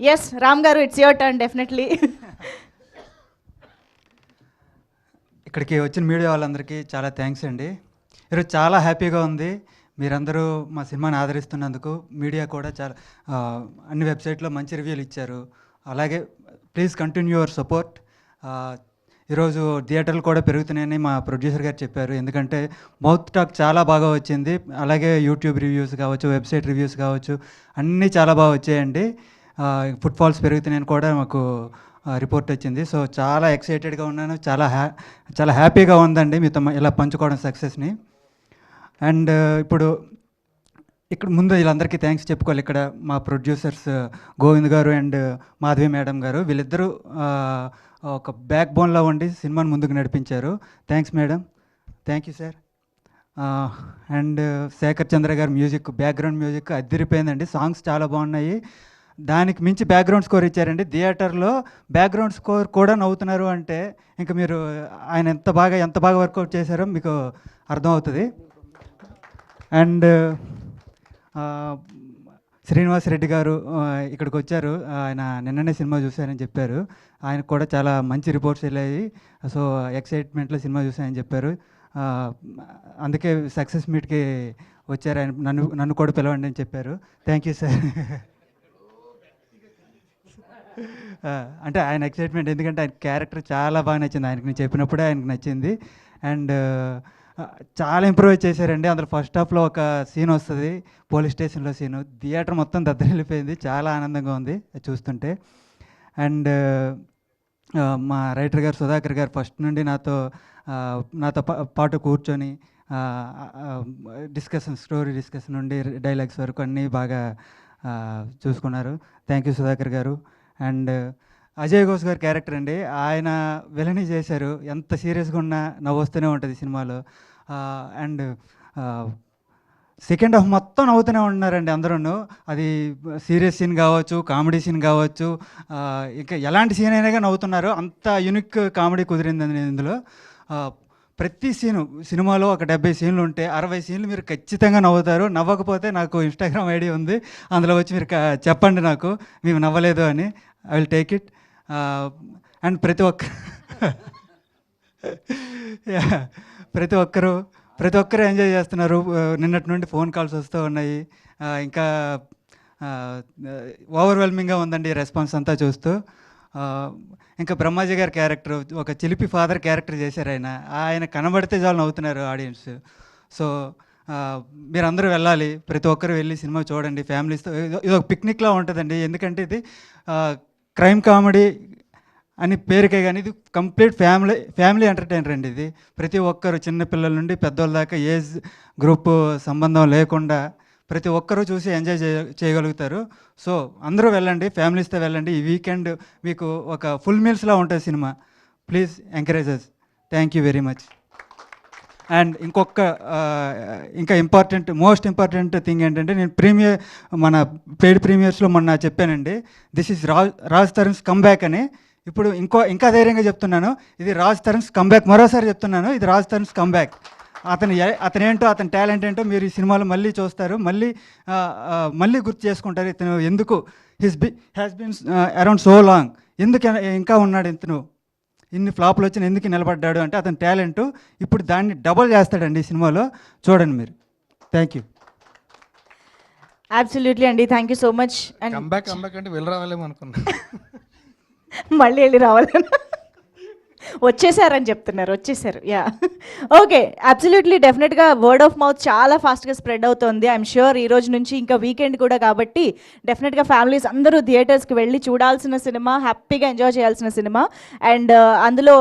Yes Ram గారు it's your turn definitely ఇక్కడికి వచ్చిన మీడియా వాళ్ళందరికీ చాలా థ్యాంక్స్ అండి. ఈరోజు చాలా హ్యాపీగా ఉంది. మీరందరూ మా సినిమాని ఆదరిస్తున్నందుకు మీడియా కూడా చాలా అన్ని వెబ్సైట్లో మంచి రివ్యూలు ఇచ్చారు. అలాగే ప్లీజ్ కంటిన్యూ యువర్ సపోర్ట్ ఈరోజు థియేటర్లు కూడా పెరుగుతున్నాయని మా ప్రొడ్యూసర్ గారు చెప్పారు. ఎందుకంటే మౌత్ టాక్ చాలా బాగా వచ్చింది. అలాగే యూట్యూబ్ రివ్యూస్ కావచ్చు వెబ్సైట్ రివ్యూస్ కావచ్చు అన్నీ చాలా బాగా వచ్చాయండి. ఫుట్ఫాల్స్ పెరుగుతున్నాయని కూడా మాకు రిపోర్ట్ వచ్చింది. సో చాలా ఎక్సైటెడ్గా ఉన్నాను. చాలా హ్యా చాలా హ్యాపీగా ఉందండి మీతో ఇలా పంచుకోవడం సక్సెస్ని అండ్ ఇప్పుడు ఇక్కడ ముందు వీళ్ళందరికీ థ్యాంక్స్ చెప్పుకోవాలి. ఇక్కడ మా ప్రొడ్యూసర్స్ గోవింద్ గారు అండ్ మాధవి మేడం గారు. వీళ్ళిద్దరూ ఒక బ్యాక్ బోన్లో ఉండి సినిమాని ముందుకు నడిపించారు. Thanks madam. Thank you sir and Shekhar Chandra garu music background music అద్దరిపోయిందండి songs చాలా బాగున్నాయి. దానికి మించి బ్యాక్గ్రౌండ్ స్కోర్ ఇచ్చారండి. థియేటర్లో బ్యాక్గ్రౌండ్ స్కోర్ కూడా నవ్వుతున్నారు అంటే ఇంకా మీరు ఆయన ఎంత బాగా ఎంత బాగా వర్కౌట్ చేశారో మీకు అర్థమవుతుంది. అండ్ శ్రీనివాస్ రెడ్డి గారు ఇక్కడికి వచ్చారు. ఆయన నిన్ననే సినిమా చూశారని చెప్పారు. ఆయనకు కూడా చాలా మంచి రిపోర్ట్స్ వెళ్ళాయి. సో ఎక్సైట్మెంట్లో సినిమా చూశారని చెప్పారు. అందుకే సక్సెస్ మీట్కి వచ్చారు. ఆయన నన్ను నన్ను కూడా పిలవండి అని చెప్పారు. థ్యాంక్ యూ సార్ అంటే ఆయన ఎక్సైట్మెంట్ ఎందుకంటే ఆయన క్యారెక్టర్ చాలా బాగా నచ్చింది. ఆయనకు నేను చెప్పినప్పుడే ఆయనకు నచ్చింది. అండ్ చాలా ఇంప్రూవ్ చేశారండి. అందులో ఫస్ట్ హాఫ్లో ఒక సీన్ వస్తుంది. పోలీస్ స్టేషన్లో సీను. థియేటర్ మొత్తం దద్దరిల్లిపోయింది. చాలా ఆనందంగా ఉంది చూస్తుంటే. అండ్ మా రైటర్ గారు సుధాకర్ గారు ఫస్ట్ నుండి నాతో నాతో పా- పాటు కూర్చొని డిస్కషన్ స్టోరీ డిస్కషన్ నుండి డైలాగ్స్ వరకు అన్నీ బాగా చూసుకున్నారు. థ్యాంక్ యూ సుధాకర్ గారు. అండ్ అజయ్ ఘోష్ గారి క్యారెక్టర్ అండి. ఆయన విలని చేశారు. ఎంత సీరియస్గా ఉన్నా నవ్వొస్తూనే ఉంటుంది సినిమాలో. అండ్ సెకండ్ హాఫ్ మొత్తం నవ్వుతూనే ఉంటున్నారండి అందరూ అది సీరియస్ సీన్ కావచ్చు కామెడీ సీన్ కావచ్చు ఇంకా ఎలాంటి సీన్ అయినా నవ్వుతున్నారు. అంత యూనిక్ కామెడీ కుదిరిందండి ఇందులో. ప్రతి సీను సినిమాలో ఒక డెబ్బై సీన్లు ఉంటే అరవై సీన్లు మీరు ఖచ్చితంగా నవ్వుతారు. నవ్వకపోతే నాకు ఇన్స్టాగ్రామ్ ఐడి ఉంది. అందులో వచ్చి మీరు చెప్పండి నాకు. మేము నవ్వలేదు అని. I will take it and ప్రతి ఒక్క ప్రతి ఒక్కరు ప్రతి ఒక్కరు ఎంజాయ్ చేస్తున్నారు. Uh, నిన్నటి నుండి ఫోన్ కాల్స్ వస్తూ ఉన్నాయి. Uh, ఇంకా uh, ఓవర్వెల్మింగ్గా ఉందండి రెస్పాన్స్ అంతా చూస్తూ. ఇంకా బ్రహ్మాజీ గారి క్యారెక్టర్ ఒక చిలిపి ఫాదర్ క్యారెక్టర్ చేశారు ఆయన. ఆయన కనబడితే చాలు నవ్వుతున్నారు ఆడియన్స్ సో మీరందరూ వెళ్ళాలి. ప్రతి ఒక్కరు వెళ్ళి సినిమా చూడండి ఫ్యామిలీస్తో ఇది ఒక పిక్నిక్లా ఉంటుందండి. ఎందుకంటే ఇది క్రైమ్ కామెడీ అని పేరుకే కానీ ఇది కంప్లీట్ ఫ్యామిలీ ఫ్యామిలీ ఎంటర్టైనర్ అండి ఇది. ప్రతి ఒక్కరు చిన్న పిల్లల నుండి పెద్దోళ్ళ దాకా ఏజ్ గ్రూప్ సంబంధం లేకుండా ప్రతి ఒక్కరూ చూసి ఎంజాయ్ చేయ చేయగలుగుతారు. సో అందరూ వెళ్ళండి ఫ్యామిలీస్తో వెళ్ళండి. ఈ వీకెండ్ మీకు ఒక ఫుల్ మీల్స్లా ఉంటుంది cinema. Please encourages thank you very much. And ఇంకొక ఇంకా ఇంపార్టెంట్ మోస్ట్ ఇంపార్టెంట్ థింగ్ ఏంటంటే నేను ప్రీమియర్ మన పెయిడ్ ప్రీమియర్స్లో మొన్న చెప్పానండి this is Raj Raj Tarun's comeback అని. ఇప్పుడు ఇంకో ఇంకా ధైర్యంగా చెప్తున్నాను ఇది రాజ్ తరుణ్స్ కమ్బ్యాక్ మరోసారి చెప్తున్నాను ఇది రాజ్ తరుణ్స్ కమ్బ్యాక్ అతను ఏ- అతను ఏంటో అతని టాలెంట్ ఏంటో మీరు ఈ సినిమాలో మళ్ళీ చూస్తారు మళ్ళీ మళ్ళీ గుర్తు చేసుకుంటారు ఇతను ఎందుకు his be has been around so long ఎందుకు ఇంకా ఉన్నాడు ఇతను? ఇన్ని ఫ్లాప్లు వచ్చిన ఎందుకు నిలబడ్డాడు అంటే అతని టాలెంట్ ఇప్పుడు దాన్ని డబల్ చేస్తాడండి ఈ సినిమాలో. చూడండి మీరు. థ్యాంక్ యూ అబ్సల్యూట్లీ అండి. Thank you so much and comeback comeback అంటే వెళ్ళి రావాలేమో అనుకున్నా. మళ్ళీ వెళ్ళి రావాలని వచ్చేసారని చెప్తున్నారు వచ్చేసారు. యా ఓకే అబ్సల్యూట్లీ డెఫినెట్గా వర్డ్ ఆఫ్ మౌత్ చాలా ఫాస్ట్గా స్ప్రెడ్ అవుతుంది. ఐఎమ్ షూర్ ఈ రోజు నుంచి ఇంకా వీకెండ్ కూడా కాబట్టి డెఫినెట్గా ఫ్యామిలీస్ అందరూ థియేటర్స్కి వెళ్ళి చూడాల్సిన సినిమా హ్యాపీగా ఎంజాయ్ చేయాల్సిన సినిమా అండ్ uh, అందులో